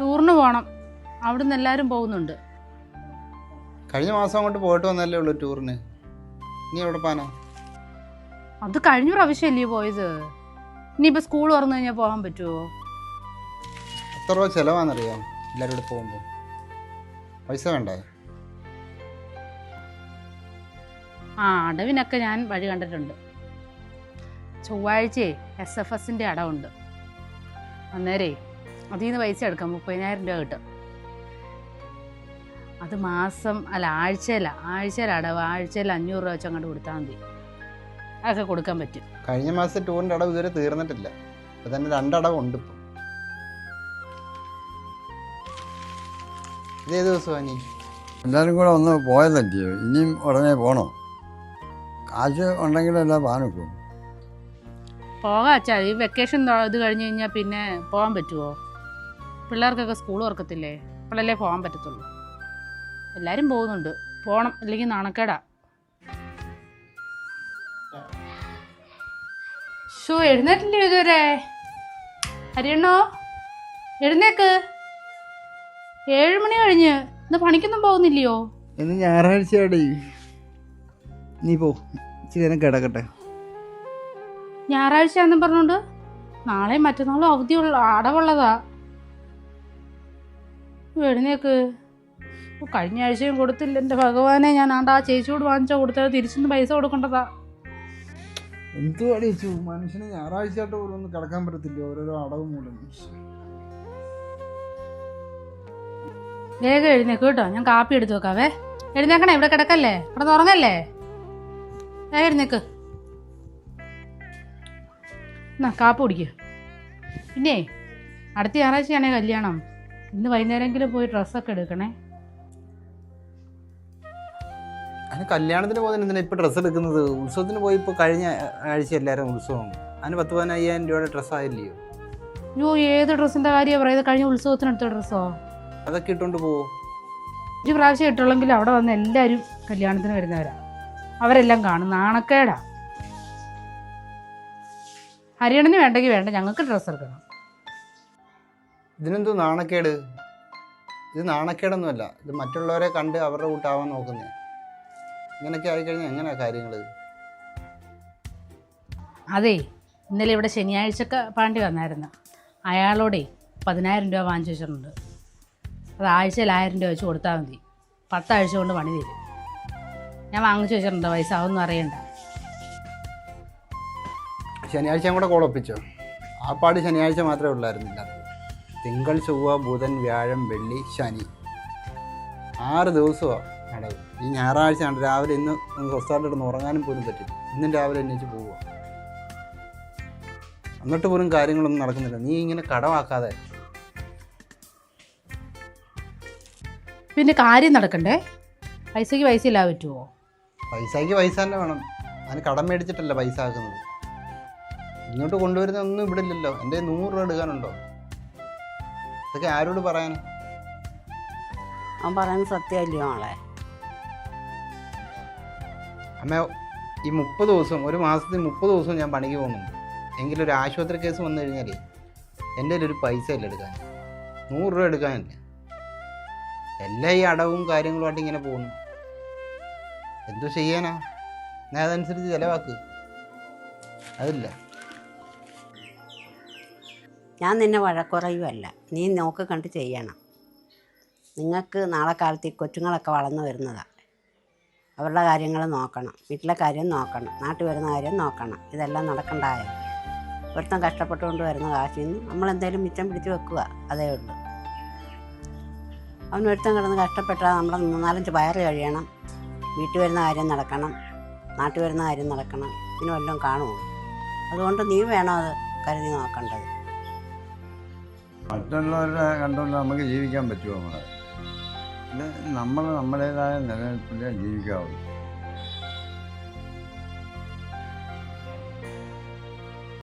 ടൂറിന് പോകണം അവിടുന്ന് എല്ലാവരും പോകുന്നുണ്ട്. കഴിഞ്ഞ മാസം അങ്ങോട്ട് പോയിട്ട് വന്നല്ലേ ഉള്ളൂ ടൂറിന്. നീ എവിടെ പോകാനാ? അത് കഴിഞ്ഞ പ്രാവശ്യമല്ലേ പോയത്? ഇനിയിപ്പോൾ സ്കൂൾ തുറന്നു കഴിഞ്ഞാൽ പോകാൻ പറ്റുമോ എത്ര രൂപ ചിലവാണെന്നറിയാം? എല്ലാവരും കൂടെ പോകുമ്പോൾ പൈസ വേണ്ടേ? ആ അടവിനൊക്കെ ഞാൻ വഴി കണ്ടിട്ടുണ്ട്. ചൊവ്വാഴ്ചയെ എസ് എഫ് എസിന്റെ അടവുണ്ട്. അന്നേരേ അതിൽ നിന്ന് പൈസ എടുക്കാം മുപ്പതിനായിരം രൂപ കിട്ടും. അത് മാസം അല്ല ആഴ്ചയില ആഴ്ചയിൽ അടവ് ആഴ്ചയിൽ അഞ്ഞൂറ് രൂപ വെച്ച് അങ്ങോട്ട് കൊടുത്താൽ മതി. അതൊക്കെ കൊടുക്കാൻ പറ്റും. കഴിഞ്ഞ മാസം ടൂറിന്റെ അടവ് ഇതുവരെ തീർന്നിട്ടില്ല. അപ്പം തന്നെ രണ്ടടവ് ഉണ്ട് ഇപ്പം ഇതേത് ദിവസമാണ് നീ എല്ലാവരും കൂടെ ഒന്ന് പോയതല്ലയോ ഇനിയും ഉടനെ പോണോ? കാശ് ഉണ്ടെങ്കിലല്ല പാനൊക്കും പോകാം അച്ഛാ. ഈ വെക്കേഷൻ ഇത് കഴിഞ്ഞ് കഴിഞ്ഞാൽ പിന്നെ പോകാൻ പറ്റുമോ പിള്ളേർക്കൊക്കെ സ്കൂൾ തുറക്കത്തില്ലേ? അപ്പോഴല്ലേ പോകാൻ പറ്റത്തുള്ളൂ. എല്ലാവരും പോകുന്നുണ്ട്. പോകണം അല്ലെങ്കിൽ നാണക്കേടാ. ഷോ എഴുന്നേറ്റില്ലേ ഇതുവരെ? ഹരിയണ്ണോ എഴുന്നേക്ക്. ഏഴ് മണി കഴിഞ്ഞ്. ഇന്ന് പണിക്കൊന്നും പോകുന്നില്ലയോ? ഇന്ന് ഞായറാഴ്ച നീ പോ. ഇച്ചിരി കിടക്കട്ടെ. ഞായറാഴ്ച എന്നും പറഞ്ഞോണ്ട് നാളെ മറ്റന്നാളും അവധിയുള്ള അടവുള്ളതാ. എഴുന്നേക്ക്. കഴിഞ്ഞ ആഴ്ചയും കൊടുത്തില്ല. എന്റെ ഭഗവാനെ ഞാൻ ആണ്ട് ആ ചേച്ചിയോട് വാങ്ങിച്ചാൽ കൊടുത്തത് തിരിച്ചൊന്ന് പൈസ കൊടുക്കേണ്ടതാ. എന്തുവാടിച്ചു മനുഷ്യന് ഞായറാഴ്ചയായിട്ട് പോലും ഒന്ന് കിടക്കാൻ പറ്റത്തില്ല? ഓരോരോ അടവ് മൂലം വേഗം എഴുന്നേക്ക് കേട്ടോ. ഞാൻ കാപ്പി എടുത്തു വെക്കാവേ. എഴുന്നേക്കണേ ഇവിടെ കിടക്കല്ലേ? ഇവിടെ തുറങ്ങല്ലേ? വേഗം എഴുന്നേക്ക്. എന്നാ കാപ്പ് കുടിക്കുക പിന്നെ അടുത്ത ഞായറാഴ്ചയാണേ കല്യാണം. ഇന്ന് വൈകുന്നേരമെങ്കിലും പോയി ഡ്രസ്സൊക്കെ എടുക്കണേ. അതിന് കല്യാണത്തിന് പോകുന്നതിന് എന്തിനാ ഇപ്പോൾ ഡ്രസ്സ് എടുക്കുന്നത്? ഉത്സവത്തിന് പോയി ഇപ്പോൾ കഴിഞ്ഞ ആഴ്ച എല്ലാവരും ഉത്സവം അതിന് പത്ത് പതിനയ്യായിരം രൂപയുടെ ഡ്രസ്സ് ആയില്ലയോ? അയ്യോ ഏത് ഡ്രസ്സിന്റെ കാര്യമാണ് പറയുന്നത്? കഴിഞ്ഞ ഉത്സവത്തിന് ഉത്സവത്തിനെടുത്ത ഡ്രസ്സോ? അതൊക്കെ ഇട്ടുകൊണ്ട് പോവോ? ഒരു പ്രാവശ്യം ഇട്ടുള്ളെങ്കിൽ അവിടെ വന്ന് എല്ലാവരും കല്യാണത്തിന് വരുന്നവരാ. അവരെല്ലാം കാണും. നാണക്കേടാ. ഹരിയണന് വേണ്ടെങ്കിൽ വേണ്ട. ഞങ്ങൾക്ക് ഡ്രസ്സ് എടുക്കണം. ഇതിനെന്തോ നാണക്കേട്. ഇത് നാണക്കേടൊന്നുമല്ല. ഇത് മറ്റുള്ളവരെ കണ്ട് അവരുടെ കൂട്ടാവാൻ നോക്കുന്നേ. ഇങ്ങനെയൊക്കെ ആയിക്കഴിഞ്ഞാൽ എങ്ങനെയാ കാര്യങ്ങൾ അതെ ഇന്നലെ ഇവിടെ ശനിയാഴ്ചക്ക് പാണ്ടി വന്നായിരുന്നു. അയാളോടെ പതിനായിരം രൂപ വാങ്ങിച്ചു വെച്ചിട്ടുണ്ട്. അത് ആഴ്ചയിൽ ആയിരം രൂപ വെച്ച് കൊടുത്താൽ മതി. പത്താഴ്ച കൊണ്ട് പണി തരും. ഞാൻ വാങ്ങിച്ചു വെച്ചിട്ടുണ്ട് പൈസ അതൊന്നും അറിയണ്ട. ശനിയാഴ്ച കൂടെ കോളൊപ്പിച്ചോ ആ പാടി ശനിയാഴ്ച മാത്രമേ ഉള്ളായിരുന്നില്ല. തിങ്കൾ ചൊവ്വ ബുധൻ വ്യാഴം വെള്ളി ശനി. ആറ് ദിവസമാണ് അടവ് ഈ ഞായറാഴ്ച ആണ് രാവിലെ ഇന്ന് സ്വസ്ഥമായിട്ട് ഇടുന്ന് ഉറങ്ങാനും പോലും പറ്റില്ല. ഇന്നും രാവിലെ എണീച്ച് പോവുക. എന്നിട്ട് പോലും കാര്യങ്ങളൊന്നും നടക്കുന്നില്ല. നീ ഇങ്ങനെ കടമാക്കാതെ. പിന്നെ കാര്യം നടക്കണ്ടേ? പൈസയ്ക്ക് പൈസ ഇല്ലാതെ പറ്റുമോ പൈസയ്ക്ക് പൈസ തന്നെ വേണം. അതിന് കടം മേടിച്ചിട്ടല്ല പൈസ ആക്കുന്നത്. ഇങ്ങോട്ട് കൊണ്ടുവരുന്ന ഒന്നും ഇവിടെ ഇല്ലല്ലോ. എന്റെ നൂറ് രൂപ എടുക്കാനുണ്ടോ? ഇതൊക്കെ ആരോട് പറയാൻ? അവൻ പറയുന്നത് സത്യമല്ലയോ ആളെ അമ്മ ഈ മുപ്പത് ദിവസം ഒരു മാസത്തിൽ മുപ്പത് ദിവസം ഞാൻ പണിക്ക് പോകുന്നുണ്ട്. എങ്കിലും ഒരു ആശുപത്രി കേസ് വന്നു കഴിഞ്ഞാലേ എന്റെ കയ്യിൽ ഒരു പൈസ ഇല്ല എടുക്കാൻ? നൂറ് രൂപ എടുക്കാനില്ല? എല്ലാ ഈ അടവും കാര്യങ്ങളുമായിട്ട് ഇങ്ങനെ പോകുന്നു. എന്തോ ചെയ്യാനാ? ഞാൻ അതനുസരിച്ച് ചിലവാക്ക്. അതില്ല. ഞാൻ നിന്നെ വഴക്കുറയുമല്ല നീ നോക്ക് കണ്ട് ചെയ്യണം. നിങ്ങൾക്ക് നാളെ കാലത്ത് ഈ കൊച്ചുങ്ങളൊക്കെ വളർന്നു വരുന്നതാണ് അവരുടെ കാര്യങ്ങൾ നോക്കണം. വീട്ടിലെ കാര്യം നോക്കണം. നാട്ടിൽ വരുന്ന കാര്യം നോക്കണം. ഇതെല്ലാം നടക്കണ്ടായോ? ഒരുത്തം കഷ്ടപ്പെട്ടുകൊണ്ട് വരുന്ന കാശിൽ നിന്ന് നമ്മൾ എന്തെങ്കിലും മിച്ചം പിടിച്ച് വെക്കുക. അതേ ഉള്ളൂ. അവൻ ഒരുത്തം കിടന്ന് കഷ്ടപ്പെട്ടാൽ നമ്മൾ മൂന്നാലഞ്ച് വയറ് കഴിയണം. വീട്ടിൽ വരുന്ന കാര്യം നടക്കണം. നാട്ടിൽ വരുന്ന കാര്യം നടക്കണം. ഇതിന് വല്ലതും കാണുമോ? അതുകൊണ്ട് നീ വേണം അത് കരുതി നോക്കേണ്ടത്. മറ്റുള്ളവരെ കണ്ടുകൊണ്ട് നമുക്ക് ജീവിക്കാൻ പറ്റുമോ? നമ്മളെ? നമ്മൾ നമ്മുടേതായ നിലനിൽപ്പിലേ ജീവിക്കാവുള്ളൂ